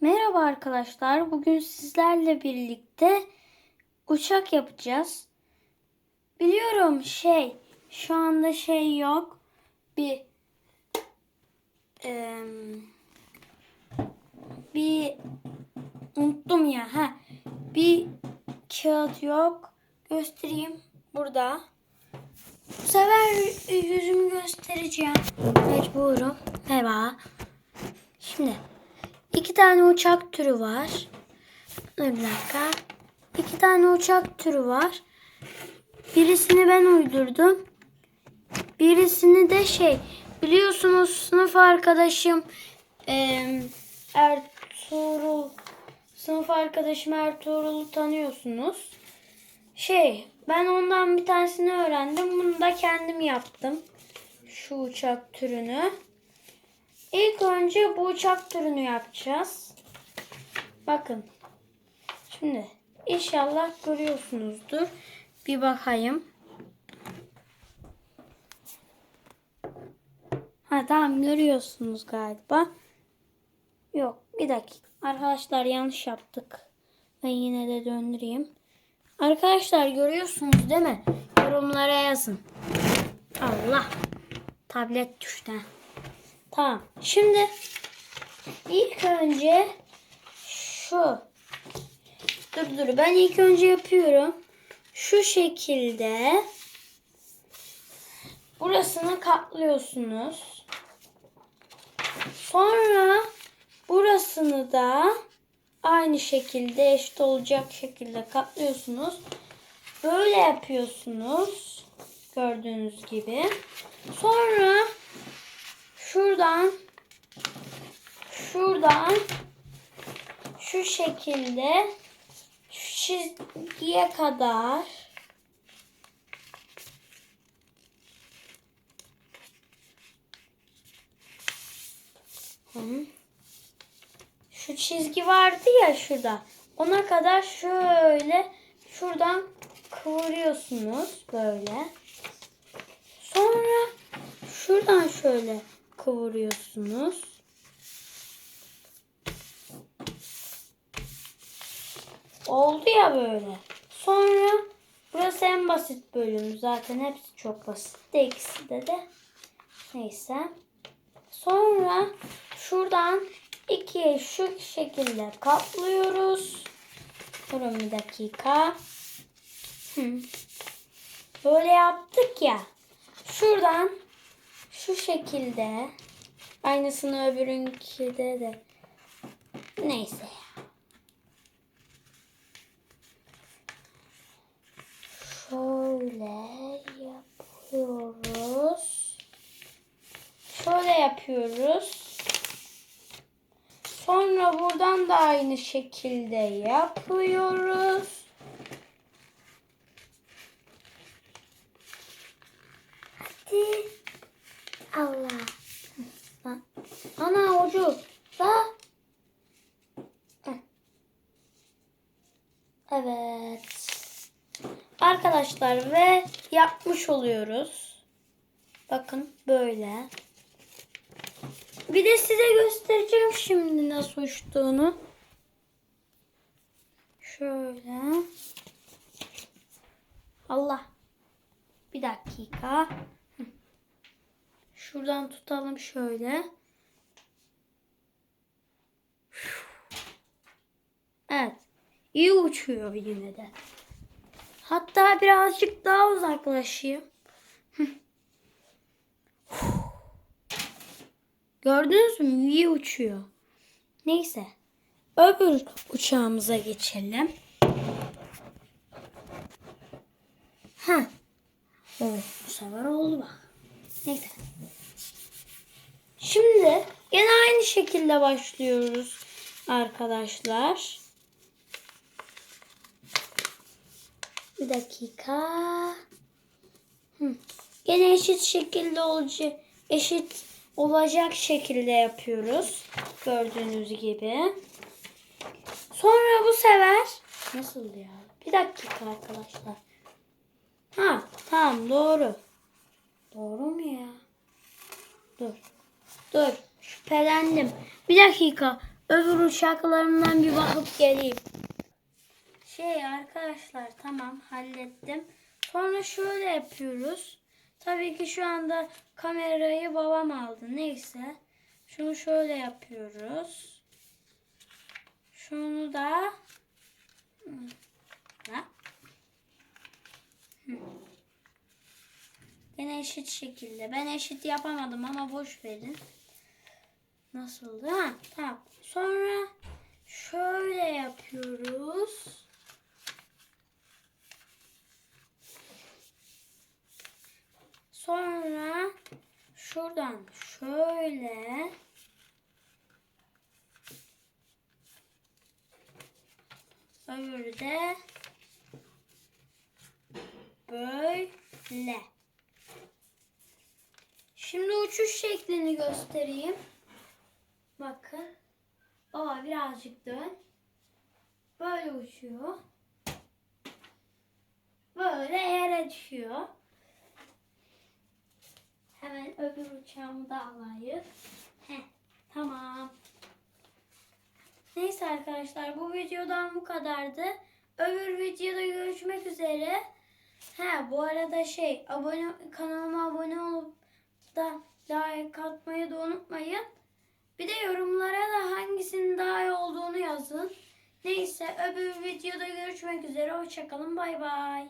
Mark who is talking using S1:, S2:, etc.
S1: Merhaba arkadaşlar. Bugün sizlerle birlikte uçak yapacağız. Biliyorum şey şu anda şey yok. Bir bir unuttum ya. Ha bir kağıt yok. Göstereyim burada. Bu sefer yüzümü göstereceğim. Mecburum. Merhaba. Şimdi tane uçak türü var. Bir dakika. İki tane uçak türü var. Birisini ben uydurdum. Birisini de şey biliyorsunuz sınıf arkadaşım eee, Ertuğrul sınıf arkadaşım Ertuğrul'u tanıyorsunuz. Şey ben ondan bir tanesini öğrendim. Bunu da kendim yaptım. Şu uçak türünü. İlk önce bu uçak türünü yapacağız. Bakın. Şimdi inşallah görüyorsunuzdur. Bir bakayım. Ha tamam görüyorsunuz galiba. Yok bir dakika. Arkadaşlar yanlış yaptık. Ben yine de döndüreyim. Arkadaşlar görüyorsunuz değil mi? Yorumlara yazın. Allah. Tablet düştü. Tamam. Şimdi ilk önce şu. Dur dur ben ilk önce yapıyorum. Şu şekilde burasını katlıyorsunuz. Sonra burasını da aynı şekilde eşit olacak şekilde katlıyorsunuz. Böyle yapıyorsunuz. Gördüğünüz gibi. Sonra şuradan şuradan şu şekilde şu çizgiye kadar şu çizgi vardı ya şurada. Ona kadar şöyle şuradan kıvırıyorsunuz böyle. Sonra şuradan şöyle kıvırıyorsunuz. Oldu ya böyle. Sonra burası en basit bölüm. Zaten hepsi çok basit. De ikisi de de. Neyse. Sonra şuradan ikiye şu şekilde katlıyoruz. Durun bir dakika. Böyle yaptık ya. Şuradan şu şekilde aynısını öbürünkide de neyse. Şöyle yapıyoruz. Şöyle yapıyoruz. Sonra buradan da aynı şekilde yapıyoruz. Hadi. Allah. Ana ucu. Heh. Evet. Arkadaşlar ve yapmış oluyoruz. Bakın böyle. Bir de size göstereceğim şimdi nasıl uçtuğunu. Şöyle. Allah. Bir dakika. Şuradan tutalım şöyle. Evet. İyi uçuyor yine de. Hatta birazcık daha uzaklaşayım. Gördünüz mü? İyi uçuyor. Neyse. Öbür uçağımıza geçelim. Ha. Evet, bu sefer oldu bak. Neyse. Şimdi yine aynı şekilde başlıyoruz arkadaşlar. Bir dakika. Hı. Yine eşit şekilde olacak, eşit olacak şekilde yapıyoruz. Gördüğünüz gibi. Sonra bu sefer nasıl ya? Bir dakika arkadaşlar. Ha, tamam doğru. Doğru mu ya? Dur. Dur. Şüphelendim. Bir dakika. öbür uçaklarından bir bakıp geleyim. Şey arkadaşlar tamam hallettim. Sonra şöyle yapıyoruz. Tabii ki şu anda kamerayı babam aldı. Neyse. Şunu şöyle yapıyoruz. Şunu da. Ha? Yine eşit şekilde. Ben eşit yapamadım ama boş verin. Nasıldı? Ha, tamam. Sonra şöyle yapıyoruz. Sonra şuradan şöyle öbürü de böyle. Şimdi uçuş şeklini göstereyim. Bakın. Baba birazcık dön. Böyle uçuyor. Böyle yere düşüyor. Hemen öbür uçağımı da alayım. Heh, tamam. Neyse arkadaşlar bu videodan bu kadardı. Öbür videoda görüşmek üzere. Ha bu arada şey abone kanalıma abone olup da like atmayı da unutmayın. Bir de yorumlara da hangisinin daha iyi olduğunu yazın. Neyse öbür videoda görüşmek üzere. Hoşçakalın. Bay bay.